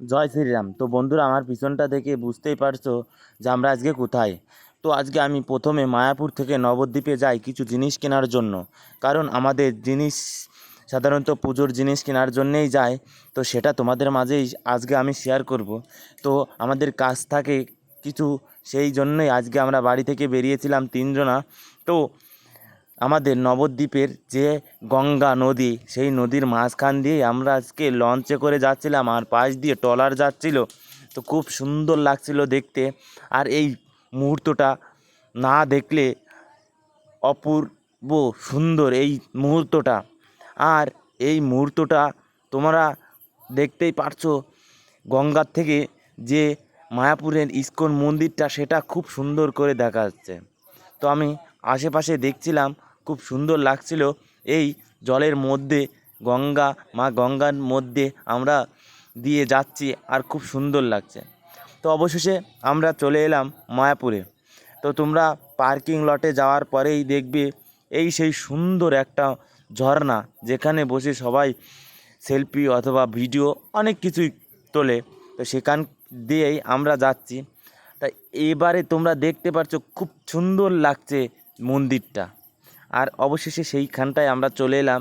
জয় শ্রীরাম। তো বন্ধুরা, আমার পিছনটা দেখে বুঝতেই পারছ যে আমরা আজকে কোথায়। তো আজকে আমি প্রথমে মায়াপুর থেকে নবদ্বীপে যাই কিছু জিনিস কেনার জন্য। কারণ আমাদের জিনিস, সাধারণত পুজোর জিনিস কেনার জন্যেই যায়। তো সেটা তোমাদের মাঝেই আজকে আমি শেয়ার করব। তো আমাদের কাজ থাকে কিছু, সেই জন্যই আজকে আমরা বাড়ি থেকে বেরিয়েছিলাম তিনজনা। তো আমাদের নবদ্বীপের যে গঙ্গা নদী, সেই নদীর মাঝখান দিয়ে আমরা আজকে লঞ্চে করে যাচ্ছিলাম আর পাশ দিয়ে ট্রলার যাচ্ছিল। তো খুব সুন্দর লাগছিল দেখতে। আর এই মুহূর্তটা না দেখলে অপূর্ব সুন্দর এই মুহূর্তটা। আর এই মুহূর্তটা তোমরা দেখতেই পারছ, গঙ্গার থেকে যে মায়াপুরের ইস্কন মন্দিরটা, সেটা খুব সুন্দর করে দেখা যাচ্ছে। তো আমি আশেপাশে দেখছিলাম খুব সুন্দর লাগছিল। এই জলের মধ্যে গঙ্গা, মা গঙ্গার মধ্যে আমরা দিয়ে যাচ্ছি আর খুব সুন্দর লাগছে। তো অবশেষে আমরা চলে এলাম মায়াপুরে। তো তোমরা পার্কিং লটে যাওয়ার পরেই দেখবে এই সেই সুন্দর একটা ঝর্ণা যেখানে বসে সবাই সেলফি অথবা ভিডিও অনেক কিছুই তোলে। তো সেখান দিয়েই আমরা যাচ্ছি। তাই এবারে তোমরা দেখতে পাচ্ছ খুব সুন্দর লাগছে মন্দিরটা। আর অবশেষে সেইখানটায় আমরা চলে এলাম।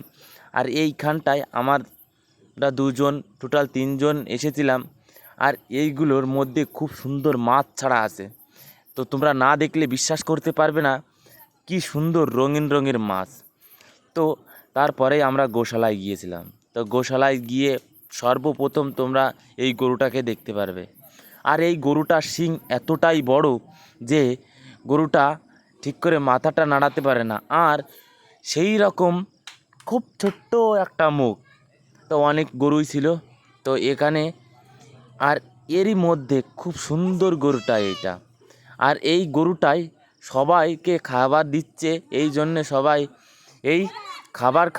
আর এইখানটায় আমরা দুজন টোটাল তিনজন এসেছিলাম। আর এইগুলোর মধ্যে খুব সুন্দর মাছ ছাড়া আছে। তো তোমরা না দেখলে বিশ্বাস করতে পারবে না কি সুন্দর রঙিন রঙের মাছ। তো তারপরে আমরা গোশালায় গিয়েছিলাম। তো গোশালায় গিয়ে সর্বপ্রথম তোমরা এই গরুটাকে দেখতে পারবে। আর এই গরুটার শিং এতটাই বড় যে গরুটা ঠিক করে মাথাটা নাড়াতে পারে না। আর সেই রকম খুব ছোট্ট একটা মুখ। তো অনেক গরুই ছিল। তো এখানে আর এরই মধ্যে খুব সুন্দর গরুটা এটা আর এই গরুটাই সবাইকে খাবার দিচ্ছে। এই জন্যে সবাই এই খাবার